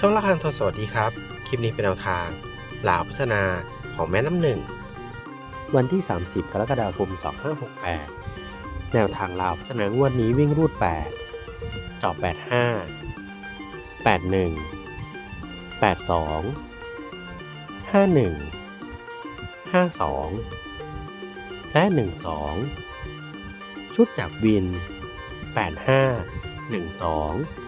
ช่องละครังทศสวัสดีครับ คลิปนี้เป็นแนวทางลาวพัฒนาของแม่น้ำหนึ่ง วันที่ 30 กรกฎาคม 2568 แนวทางลาวพัฒนางวดนี้วิ่งรูด 8 จอบ 85 81 82 51 52 และ 12 ชุดจากวิน 85 12